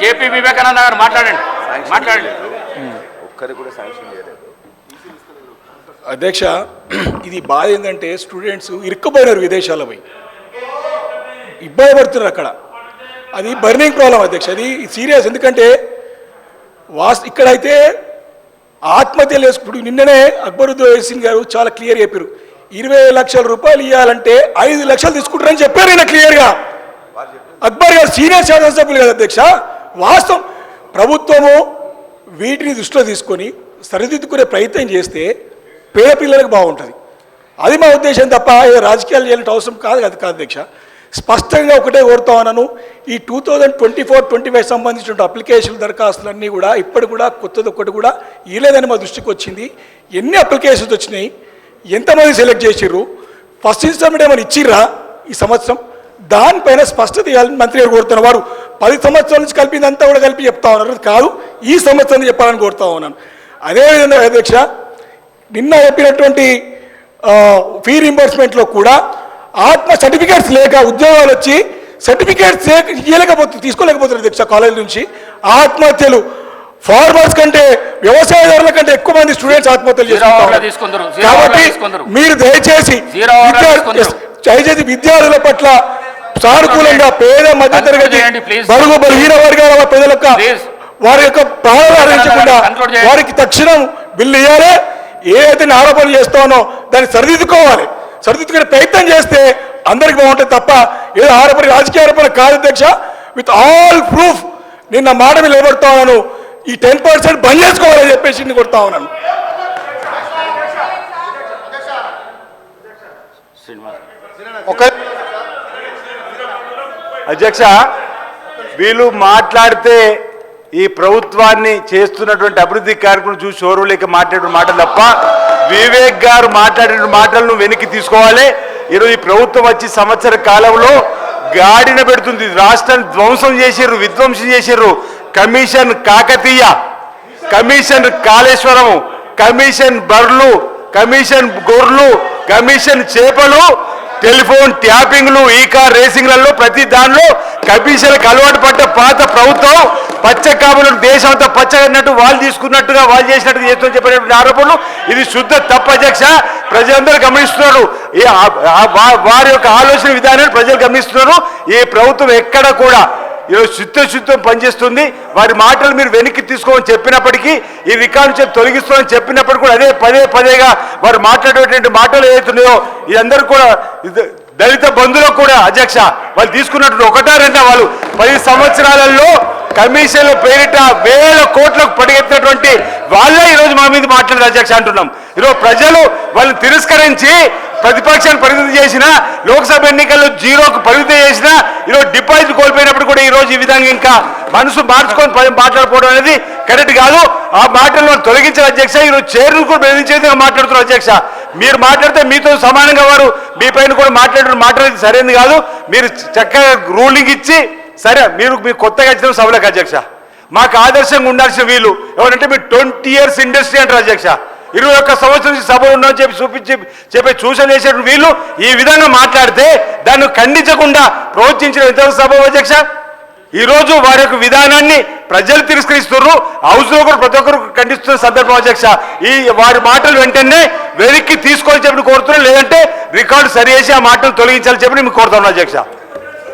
KP Vivekananda గారు మాట్లాడండి. మాట్లాడండి. కూడా శాంక్షన్ చేయలేదు. అధ్యక్ష ఇది బాధ ఏంటంటే స్టూడెంట్స్ ఇరుక్కుపోయినారు విదేశాల పోయి. ఇబ్బంది పడుతున్నారు అక్కడ. అది బర్నింగ్ ప్రాబ్లం అధ్యక్ష అది సీరియస్. ఎందుకంటే వాస్ ఇక్కడైతే ఆత్మహత్యలు చేసుకుంటూ నిన్ననే అక్బరుద్దీన్ సింగ్ గారు చాలా క్లియర్ చెప్పారు. ఇరవై లక్షల రూపాయలు ఇవ్వాలంటే ఐదు లక్షలు తీసుకుంటారని చెప్పారు ఈయన క్లియర్గా. అక్బర్ గారు సీనియర్ శాసనసభ్యులు కదా అధ్యక్ష. వాస్తవం. ప్రభుత్వము వీటిని దృష్టిలో తీసుకొని సరిదిద్దుకునే ప్రయత్నం చేస్తే పేద పిల్లలకు బాగుంటుంది. అది మా ఉద్దేశం తప్ప ఏదో రాజకీయాలు చేయాలంటే అవసరం కాదు అది కాదు అధ్యక్ష స్పష్టంగా ఒకటే కోరుతా ఉన్నాను ఈ two thousand twenty four twenty five సంబంధించిన అప్లికేషన్ దరఖాస్తులన్నీ కూడా ఇప్పటి కూడా కొత్తది ఒకటి కూడా ఇవ్వలేదని మా దృష్టికి వచ్చింది. ఎన్ని అప్లికేషన్స్ వచ్చినాయి ఎంతమంది సెలెక్ట్ చేసిర్రు ఫస్ట్ ఇన్స్టాల్మెంట్ ఏమైనా ఇచ్చిర్రా ఈ సంవత్సరం? దానిపైన స్పష్టత ఇవ్వాలని మంత్రి గారు కోరుతున్న వారు పది సంవత్సరాల నుంచి కలిపిందంతా కూడా కలిపి చెప్తా ఉన్నారు కాదు ఈ సంవత్సరం చెప్పాలని కోరుతా ఉన్నాను అదేవిధంగా అధ్యక్ష నిన్న చెప్పినటువంటి ఫీ రింబర్స్మెంట్లో కూడా ఆత్మ సర్టిఫికేట్స్ లేక ఉద్యోగాలు వచ్చి సర్టిఫికేట్స్ లేక ఇవ్వలేకపోతుంది తీసుకోలేకపోతున్నారు అధ్యక్ష కాలేజ్ నుంచి ఆత్మహత్యలు ఫార్మర్స్ కంటే వ్యవసాయదారుల కంటే ఎక్కువ మంది స్టూడెంట్స్ ఆత్మహత్యలు లో కాబట్టి. మీరు దయచేసి. దయచేసి విద్యార్థుల పట్ల సానుకూలంగా పేద మధ్యతరగతి. బడుగు బలహీన వర్గాల ప్రజల యొక్క. వారి యొక్క ప్రాణాలు. వారికి తక్షణం బిల్లు ఇవ్వాలి ఏదైతే ఆరోపణలు చేస్తానో దాన్ని సరిదిద్దుకోవాలి సరిదిద్దుకునే ప్రయత్నం చేస్తే అందరికి బాగుంటుంది తప్ప ఏదో ఆరోపణ రాజకీయ ఆరోపణ కాదు అధ్యక్ష విత్ ఆల్ ప్రూఫ్ నిన్న మాట మీద నిలబడతా ఉన్నాను ఈ టెన్ పర్సెంట్ బంద్ చేసుకోవాలని చెప్పేసి నేను కొడతా ఉన్నాను ఒక అధ్యక్ష వీళ్ళు మాట్లాడితే ఈ ప్రభుత్వాన్ని చేస్తున్నటువంటి అభివృద్ధి కార్యక్రమం చూసి ఓర్వలేక మాట్లాడిన మాటలు తప్ప వివేక్ గారు మాట్లాడిన మాటలను వెనక్కి తీసుకోవాలి. ఈరోజు ఈ ప్రభుత్వం వచ్చి సంవత్సర కాలంలో గాడిన పెడుతుంది. రాష్ట్రాన్ని ధ్వంసం చేసారు విధ్వంసం చేసారు commission Kakatiya commission Kaleshwaram commission బర్లు కమిషన్ గొర్రెలు కమిషన్ చేపలు టెలిఫోన్ ట్యాపింగ్లు ఈ కార్ రేసింగ్లలో ప్రతి దానిలో కమిషన్లకు అలవాటు పడ్డ పాత ప్రభుత్వం పచ్చ కాపులకు దేశం అంతా పచ్చగన్నట్టు వాళ్ళు తీసుకున్నట్టుగా వాళ్ళు చేసినట్టు చేస్తుందని చెప్పినటువంటి ఆరోపణలు. ఇది శుద్ధ తప్పు అధ్యక్ష. ప్రజలందరూ గమనిస్తున్నారు. ఈ వారి యొక్క ఆలోచన విధానాన్ని ప్రజలు గమనిస్తున్నారు. ఈ ప్రభుత్వం ఎక్కడ కూడా ఈరోజు చిత్తశుద్ధం పనిచేస్తుంది. వారి మాటలు మీరు వెనక్కి తీసుకోమని చెప్పినప్పటికీ ఈ వికారం నుంచి తొలగిస్తామని చెప్పినప్పటికీ కూడా అదే పదే పదేగా వారు మాట్లాడేటువంటి మాటలు ఏదైతున్నాయో ఇదందరూ కూడా దళిత బంధువులకు కూడా అధ్యక్ష వాళ్ళు తీసుకున్నట్టు ఒకటా రెండా వాళ్ళు పది సంవత్సరాలలో కమిషన్ల పేరిట వేల కోట్లకు పడిగెత్తినటువంటి వాళ్ళే ఈరోజు మా మీద మాట్లాడారు అధ్యక్ష అంటున్నాం. ఈరోజు ప్రజలు వాళ్ళని తిరస్కరించి ప్రతిపక్షాన్ని పరిమితి చేసిన లోక్సభ ఎన్నికల్లో జీరోకు పరిమితి చేసిన ఈరోజు డిపాజిట్ కోల్పోయినప్పుడు కూడా ఈ రోజు ఈ విధంగా ఇంకా మనసు మార్చుకొని మాట్లాడుకోవడం అనేది కరెక్ట్ కాదు. ఆ మాటలను తొలగించిన అధ్యక్ష ఈరోజు చైర్ను కూడా బెదిరించే మాట్లాడుతున్నారు అధ్యక్ష. మీరు మాట్లాడితే మీతో సమానంగా వారు మీ పైన కూడా మాట్లాడిన మాట్లాడేది సరైనది కాదు. మీరు చక్కగా రూలింగ్ ఇచ్చి సరే మీరు మీరు కొత్తగా ఇచ్చిన సభలకు అధ్యక్ష. మాకు ఆదర్శంగా ఉండాల్సిన వీళ్ళు ఎవరంటే మీరు ట్వంటీ ఇయర్స్ ఇండస్ట్రీ అంటారు అధ్యక్ష. ఇరవై ఒక్క సంవత్సరం నుంచి సభ ఉన్నామని చెప్పి చూపించి చెప్పి సూచన చేసే వీళ్ళు ఈ విధంగా మాట్లాడితే దాన్ని ఖండించకుండా ప్రోత్సహించిన ఇతర సభ అధ్యక్ష. ఈరోజు వారి యొక్క విధానాన్ని ప్రజలు తిరస్కరిస్తున్నారు హౌస్లో కూడా ప్రతి ఒక్కరు ఖండిస్తున్న సందర్భం అధ్యక్ష ఈ వారి మాటలు వెంటనే వెనక్కి తీసుకొని చెప్పి కోరుతున్నారు లేదంటే రికార్డు సరి చేసి ఆ మాటలు తొలగించాలని చెప్పి మేము కోరుతున్నాం అధ్యక్ష.